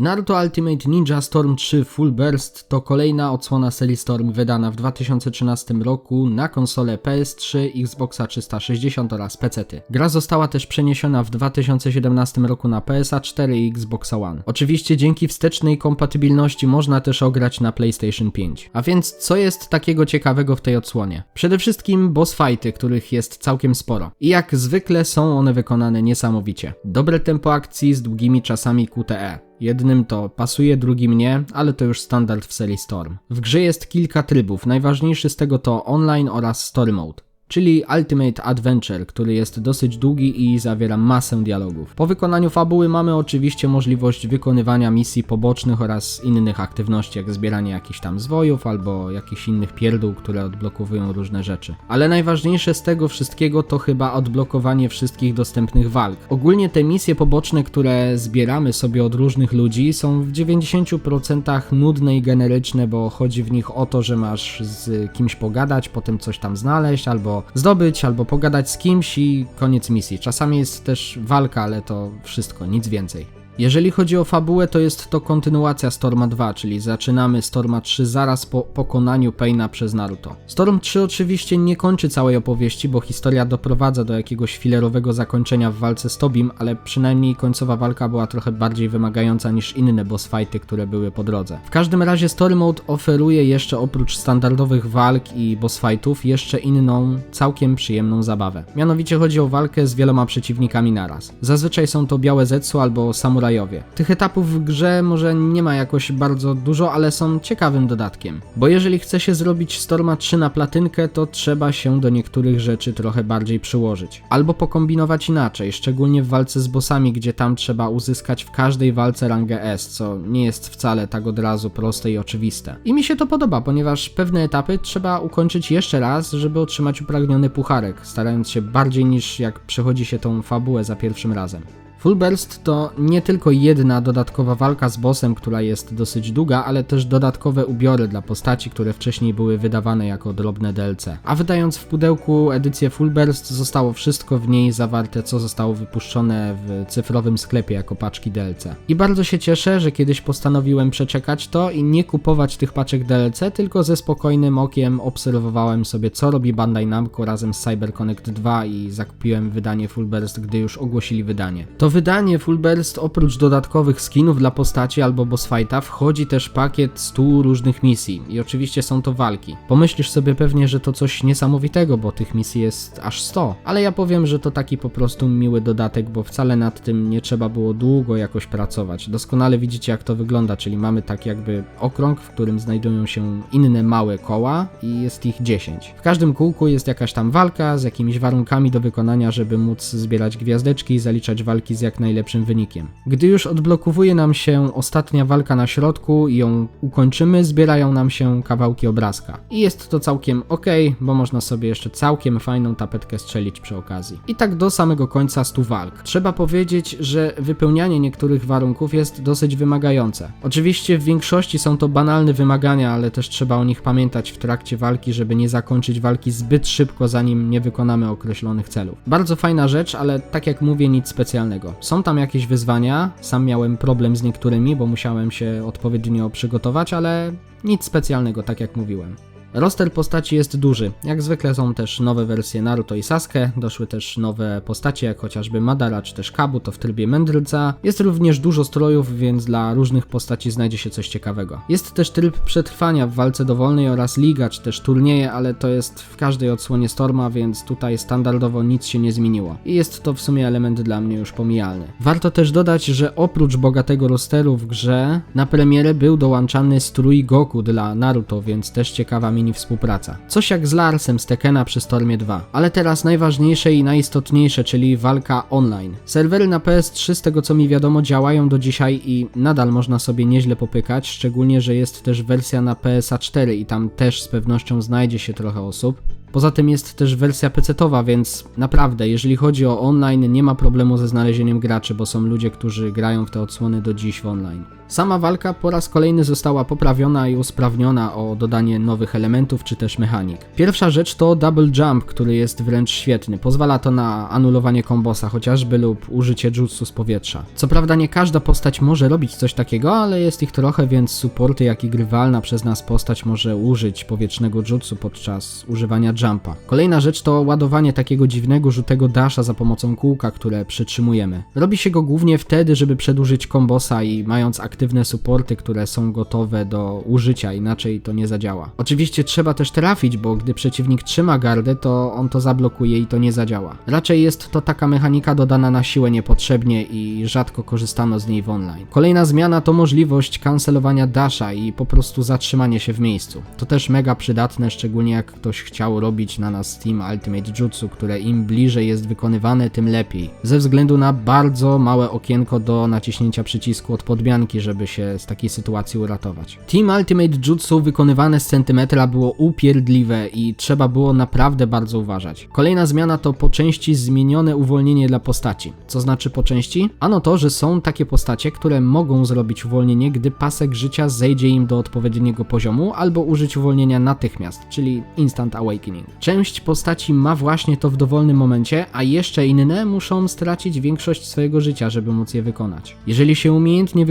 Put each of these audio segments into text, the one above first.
Naruto Ultimate Ninja Storm 3 Full Burst to kolejna odsłona serii Storm wydana w 2013 roku na konsole PS3, Xboxa 360 oraz PC. Gra została też przeniesiona w 2017 roku na PSA 4 i Xboxa One. Oczywiście dzięki wstecznej kompatybilności można też ograć na PlayStation 5. A więc co jest takiego ciekawego w tej odsłonie? Przede wszystkim boss fighty, których jest całkiem sporo. I jak zwykle są one wykonane niesamowicie. Dobre tempo akcji z długimi czasami QTE. Jednym to pasuje, drugim nie, ale to już standard w serii Storm. W grze jest kilka trybów, najważniejszy z tego to online oraz story mode czyli Ultimate Adventure, który jest dosyć długi i zawiera masę dialogów. Po wykonaniu fabuły mamy oczywiście możliwość wykonywania misji pobocznych oraz innych aktywności, jak zbieranie jakichś tam zwojów albo jakichś innych pierdół, które odblokowują różne rzeczy. Ale najważniejsze z tego wszystkiego to chyba odblokowanie wszystkich dostępnych walk. Ogólnie te misje poboczne, które zbieramy sobie od różnych ludzi są w 90% nudne i generyczne, bo chodzi w nich o to, że masz z kimś pogadać, potem coś tam znaleźć albo zdobyć, albo pogadać z kimś i koniec misji. Czasami jest też walka, ale to wszystko, nic więcej. Jeżeli chodzi o fabułę, to jest to kontynuacja Storma 2, czyli zaczynamy Storma 3 zaraz po pokonaniu Paina przez Naruto. Storm 3 oczywiście nie kończy całej opowieści, bo historia doprowadza do jakiegoś filerowego zakończenia w walce z Tobim, ale przynajmniej końcowa walka była trochę bardziej wymagająca niż inne boss fighty, które były po drodze. W każdym razie Story Mode oferuje jeszcze oprócz standardowych walk i boss fightów jeszcze inną, całkiem przyjemną zabawę. Mianowicie chodzi o walkę z wieloma przeciwnikami naraz. Zazwyczaj są to białe Zetsu albo samuraj tych etapów w grze może nie ma jakoś bardzo dużo, ale są ciekawym dodatkiem. Bo jeżeli chce się zrobić Storma 3 na platynkę, to trzeba się do niektórych rzeczy trochę bardziej przyłożyć. Albo pokombinować inaczej, szczególnie w walce z bossami, gdzie tam trzeba uzyskać w każdej walce rangę S, co nie jest wcale tak od razu proste i oczywiste. I mi się to podoba, ponieważ pewne etapy trzeba ukończyć jeszcze raz, żeby otrzymać upragniony pucharek, starając się bardziej niż jak przechodzi się tą fabułę za pierwszym razem. Full Burst to nie tylko jedna dodatkowa walka z bossem, która jest dosyć długa, ale też dodatkowe ubiory dla postaci, które wcześniej były wydawane jako drobne DLC. A wydając w pudełku edycję Full Burst zostało wszystko w niej zawarte, co zostało wypuszczone w cyfrowym sklepie jako paczki DLC. I bardzo się cieszę, że kiedyś postanowiłem przeczekać to i nie kupować tych paczek DLC, tylko ze spokojnym okiem obserwowałem sobie co robi Bandai Namco razem z CyberConnect 2 i zakupiłem wydanie Full Burst, gdy już ogłosili wydanie. To wydanie Full Burst oprócz dodatkowych skinów dla postaci albo boss fighta wchodzi też pakiet 100 różnych misji i oczywiście są to walki. Pomyślisz sobie pewnie, że to coś niesamowitego, bo tych misji jest aż 100, ale ja powiem, że to taki po prostu miły dodatek, bo wcale nad tym nie trzeba było długo jakoś pracować. Doskonale widzicie jak to wygląda, czyli mamy tak jakby okrąg, w którym znajdują się inne małe koła i jest ich 10. W każdym kółku jest jakaś tam walka z jakimiś warunkami do wykonania, żeby móc zbierać gwiazdeczki i zaliczać walki z z jak najlepszym wynikiem. Gdy już odblokowuje nam się ostatnia walka na środku i ją ukończymy, zbierają nam się kawałki obrazka. I jest to całkiem ok, bo można sobie jeszcze całkiem fajną tapetkę strzelić przy okazji. I tak do samego końca 100 walk. Trzeba powiedzieć, że wypełnianie niektórych warunków jest dosyć wymagające. Oczywiście w większości są to banalne wymagania, ale też trzeba o nich pamiętać w trakcie walki, żeby nie zakończyć walki zbyt szybko, zanim nie wykonamy określonych celów. Bardzo fajna rzecz, ale tak jak mówię, nic specjalnego. Są tam jakieś wyzwania, sam miałem problem z niektórymi, bo musiałem się odpowiednio przygotować, ale nic specjalnego, tak jak mówiłem. Roster postaci jest duży. Jak zwykle są też nowe wersje Naruto i Sasuke, doszły też nowe postacie, jak chociażby Madara czy też Kabu, to w trybie mędrca. Jest również dużo strojów, więc dla różnych postaci znajdzie się coś ciekawego. Jest też tryb przetrwania w walce dowolnej oraz liga czy też turnieje, ale to jest w każdej odsłonie Storma, więc tutaj standardowo nic się nie zmieniło. I jest to w sumie element dla mnie już pomijalny. Warto też dodać, że oprócz bogatego rosteru w grze, na premierę był dołączany strój Goku dla Naruto, więc też ciekawa mi mini współpraca. Coś jak z Larsem z Tekena przy Stormie 2. Ale teraz najważniejsze i najistotniejsze, czyli walka online. Serwery na PS3 z tego co mi wiadomo działają do dzisiaj i nadal można sobie nieźle popykać, szczególnie, że jest też wersja na PSA 4 i tam też z pewnością znajdzie się trochę osób. Poza tym jest też wersja PC-towa, więc naprawdę, jeżeli chodzi o online, nie ma problemu ze znalezieniem graczy, bo są ludzie, którzy grają w te odsłony do dziś w online. Sama walka po raz kolejny została poprawiona i usprawniona o dodanie nowych elementów czy też mechanik. Pierwsza rzecz to double jump, który jest wręcz świetny. Pozwala to na anulowanie kombosa chociażby lub użycie jutsu z powietrza. Co prawda nie każda postać może robić coś takiego, ale jest ich trochę, więc supporty jak i grywalna przez nas postać może użyć powietrznego jutsu podczas używania jumpa. Kolejna rzecz to ładowanie takiego dziwnego żółtego dasha za pomocą kółka, które przytrzymujemy. Robi się go głównie wtedy, żeby przedłużyć kombosa i mając aktywne supporty, które są gotowe do użycia, inaczej to nie zadziała. Oczywiście trzeba też trafić, bo gdy przeciwnik trzyma gardę, to on to zablokuje i to nie zadziała. Raczej jest to taka mechanika dodana na siłę niepotrzebnie i rzadko korzystano z niej w online. Kolejna zmiana to możliwość kancelowania dasha i po prostu zatrzymanie się w miejscu. To też mega przydatne, szczególnie jak ktoś chciał robić na nas Team Ultimate Jutsu, które im bliżej jest wykonywane, tym lepiej. Ze względu na bardzo małe okienko do naciśnięcia przycisku od podmianki, żeby się z takiej sytuacji uratować. Team Ultimate Jutsu wykonywane z centymetra było upierdliwe i trzeba było naprawdę bardzo uważać. Kolejna zmiana to po części zmienione uwolnienie dla postaci. Co znaczy po części? Ano to, że są takie postacie, które mogą zrobić uwolnienie, gdy pasek życia zejdzie im do odpowiedniego poziomu, albo użyć uwolnienia natychmiast, czyli Instant Awakening. Część postaci ma właśnie to w dowolnym momencie, a jeszcze inne muszą stracić większość swojego życia, żeby móc je wykonać. Jeżeli się umiejętnie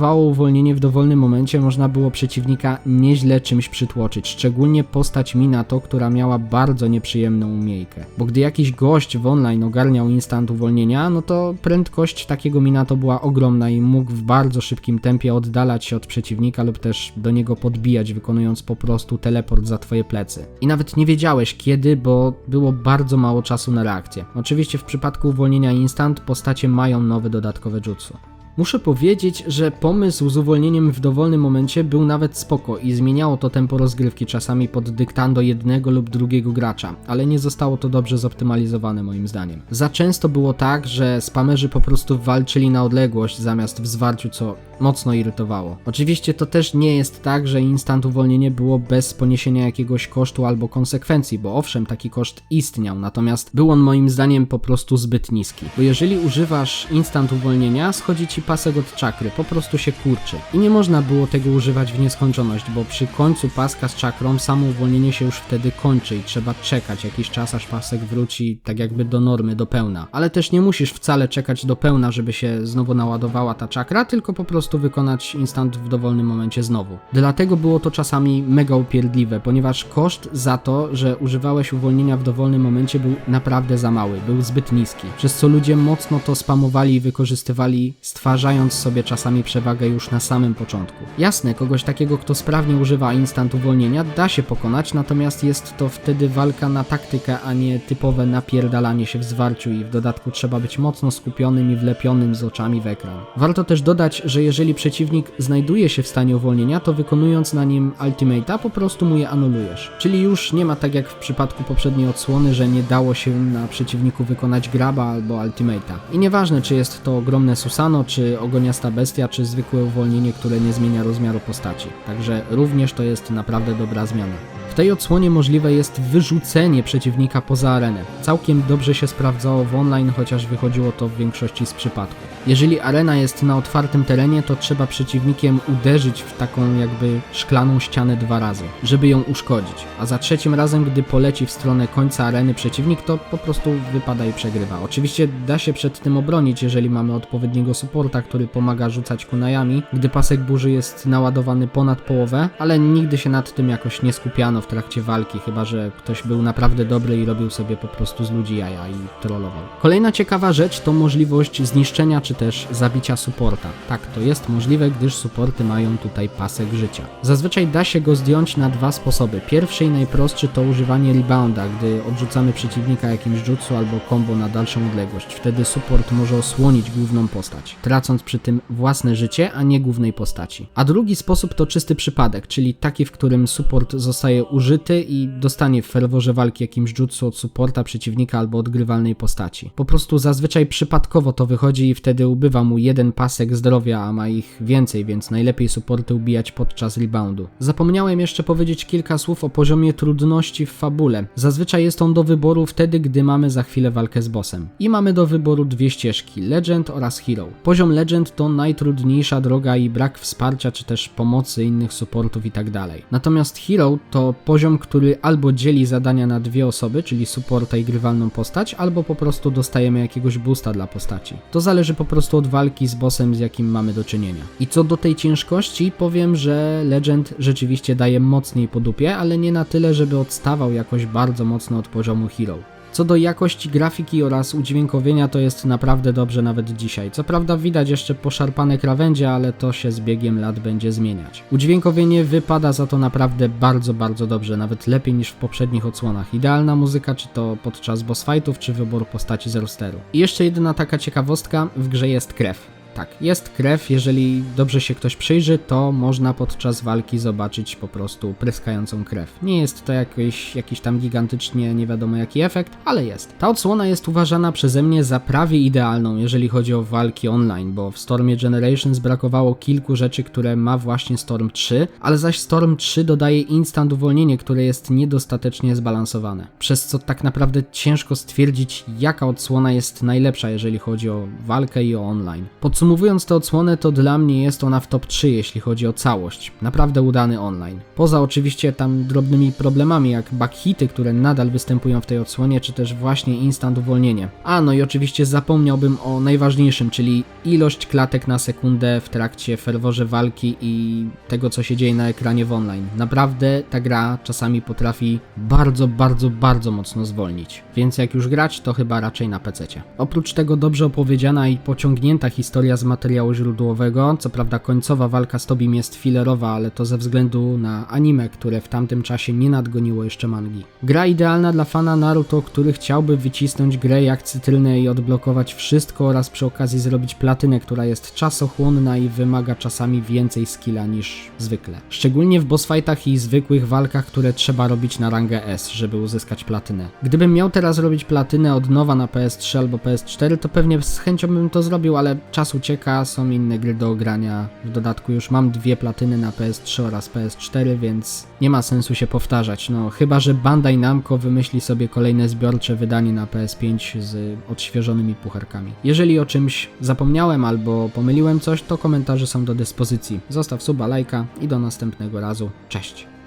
wykorzystywało uwolnienie w dowolnym momencie, można było przeciwnika nieźle czymś przytłoczyć, szczególnie postać Minato, która miała bardzo nieprzyjemną umiejkę. Bo gdy jakiś gość w online ogarniał instant uwolnienia, no to prędkość takiego Minato była ogromna i mógł w bardzo szybkim tempie oddalać się od przeciwnika lub też do niego podbijać, wykonując po prostu teleport za twoje plecy. I nawet nie wiedziałeś kiedy, bo było bardzo mało czasu na reakcję. Oczywiście w przypadku uwolnienia instant postacie mają nowe dodatkowe jutsu. Muszę powiedzieć, że pomysł z uwolnieniem w dowolnym momencie był nawet spoko i zmieniało to tempo rozgrywki czasami pod dyktando jednego lub drugiego gracza, ale nie zostało to dobrze zoptymalizowane moim zdaniem. Za często było tak, że spamerzy po prostu walczyli na odległość zamiast w zwarciu, co mocno irytowało. Oczywiście to też nie jest tak, że instant uwolnienie było bez poniesienia jakiegoś kosztu albo konsekwencji, bo owszem, taki koszt istniał, natomiast był on moim zdaniem po prostu zbyt niski. Bo jeżeli używasz instant uwolnienia, schodzi ci pasek od czakry, po prostu się kurczy. I nie można było tego używać w nieskończoność, bo przy końcu paska z czakrą samo uwolnienie się już wtedy kończy i trzeba czekać jakiś czas, aż pasek wróci tak jakby do normy, do pełna. Ale też nie musisz wcale czekać do pełna, żeby się znowu naładowała ta czakra, tylko po prostu wykonać instant w dowolnym momencie znowu. Dlatego było to czasami mega upierdliwe, ponieważ koszt za to, że używałeś uwolnienia w dowolnym momencie był naprawdę za mały, był zbyt niski, przez co ludzie mocno to spamowali i wykorzystywali, stwarzając sobie czasami przewagę już na samym początku. Jasne, kogoś takiego, kto sprawnie używa instant uwolnienia, da się pokonać, natomiast jest to wtedy walka na taktykę, a nie typowe napierdalanie się w zwarciu i w dodatku trzeba być mocno skupionym i wlepionym z oczami w ekran. Warto też dodać, że jeżeli przeciwnik znajduje się w stanie uwolnienia, to wykonując na nim ultimate'a po prostu mu je anulujesz. Czyli już nie ma tak jak w przypadku poprzedniej odsłony, że nie dało się na przeciwniku wykonać graba albo ultimate'a. I nieważne czy jest to ogromne Susano, czy ogoniasta bestia, czy zwykłe uwolnienie, które nie zmienia rozmiaru postaci. Także również to jest naprawdę dobra zmiana. Tej odsłonie możliwe jest wyrzucenie przeciwnika poza arenę. Całkiem dobrze się sprawdzało w online, chociaż wychodziło to w większości z przypadków. Jeżeli arena jest na otwartym terenie, to trzeba przeciwnikiem uderzyć w taką jakby szklaną ścianę dwa razy, żeby ją uszkodzić. A za trzecim razem, gdy poleci w stronę końca areny przeciwnik, to po prostu wypada i przegrywa. Oczywiście da się przed tym obronić, jeżeli mamy odpowiedniego supporta, który pomaga rzucać kunajami, gdy pasek burzy jest naładowany ponad połowę, ale nigdy się nad tym jakoś nie skupiano w trakcie walki, chyba że ktoś był naprawdę dobry i robił sobie po prostu z ludzi jaja i trollował. Kolejna ciekawa rzecz to możliwość zniszczenia czy też zabicia supporta. Tak, to jest możliwe, gdyż supporty mają tutaj pasek życia. Zazwyczaj da się go zdjąć na dwa sposoby. Pierwszy i najprostszy to używanie rebounda, gdy odrzucamy przeciwnika jakimś jutsu albo combo na dalszą odległość. Wtedy support może osłonić główną postać, tracąc przy tym własne życie, a nie głównej postaci. A drugi sposób to czysty przypadek, czyli taki, w którym support zostaje użyty i dostanie w ferworze walki jakimś jutsu od supporta przeciwnika albo odgrywalnej postaci. Po prostu zazwyczaj przypadkowo to wychodzi i wtedy ubywa mu jeden pasek zdrowia, a ma ich więcej, więc najlepiej supporty ubijać podczas reboundu. Zapomniałem jeszcze powiedzieć kilka słów o poziomie trudności w fabule. Zazwyczaj jest on do wyboru wtedy, gdy mamy za chwilę walkę z bossem. I mamy do wyboru dwie ścieżki, Legend oraz Hero. Poziom Legend to najtrudniejsza droga i brak wsparcia czy też pomocy innych supportów i tak. Natomiast Hero to poziom, który albo dzieli zadania na dwie osoby, czyli supporta i grywalną postać, albo po prostu dostajemy jakiegoś boosta dla postaci. To zależy po prostu od walki z bossem, z jakim mamy do czynienia. I co do tej ciężkości, powiem, że Legend rzeczywiście daje mocniej po dupie, ale nie na tyle, żeby odstawał jakoś bardzo mocno od poziomu Hero. Co do jakości grafiki oraz udźwiękowienia to jest naprawdę dobrze nawet dzisiaj. Co prawda widać jeszcze poszarpane krawędzie, ale to się z biegiem lat będzie zmieniać. Udźwiękowienie wypada za to naprawdę bardzo, bardzo dobrze, nawet lepiej niż w poprzednich odsłonach. Idealna muzyka, czy to podczas boss fightów, czy wyboru postaci z rosteru. I jeszcze jedna taka ciekawostka, w grze jest krew. Tak, jest krew, jeżeli dobrze się ktoś przyjrzy, to można podczas walki zobaczyć po prostu pryskającą krew. Nie jest to jakiś, jakiś tam gigantycznie nie wiadomo jaki efekt, ale jest. Ta odsłona jest uważana przeze mnie za prawie idealną, jeżeli chodzi o walki online, bo w Stormie Generations brakowało kilku rzeczy, które ma właśnie Storm 3, ale zaś Storm 3 dodaje instant uwolnienie, które jest niedostatecznie zbalansowane. Przez co tak naprawdę ciężko stwierdzić, jaka odsłona jest najlepsza, jeżeli chodzi o walkę i o online. Podsumowując tę odsłonę, to dla mnie jest ona w top 3, jeśli chodzi o całość. Naprawdę udany online. Poza oczywiście tam drobnymi problemami, jak backhity, które nadal występują w tej odsłonie, czy też właśnie instant uwolnienie. A no i oczywiście zapomniałbym o najważniejszym, czyli ilość klatek na sekundę w trakcie ferworze walki i tego, co się dzieje na ekranie w online. Naprawdę ta gra czasami potrafi bardzo, bardzo, bardzo mocno zwolnić. Więc jak już grać, to chyba raczej na PC. Oprócz tego dobrze opowiedziana i pociągnięta historia z materiału źródłowego. Co prawda końcowa walka z Tobim jest filerowa, ale to ze względu na anime, które w tamtym czasie nie nadgoniło jeszcze mangi. Gra idealna dla fana Naruto, który chciałby wycisnąć grę jak cytrynę i odblokować wszystko oraz przy okazji zrobić platynę, która jest czasochłonna i wymaga czasami więcej skilla niż zwykle. Szczególnie w boss fightach i zwykłych walkach, które trzeba robić na rangę S, żeby uzyskać platynę. Gdybym miał teraz robić platynę od nowa na PS3 albo PS4, to pewnie z chęcią bym to zrobił, ale czas ucieka, są inne gry do ogrania. W dodatku już mam dwie platyny na PS3 oraz PS4, więc nie ma sensu się powtarzać. No, chyba że Bandai Namco wymyśli sobie kolejne zbiorcze wydanie na PS5 z odświeżonymi pucharkami. Jeżeli o czymś zapomniałem albo pomyliłem coś, to komentarze są do dyspozycji. Zostaw suba, lajka i do następnego razu. Cześć!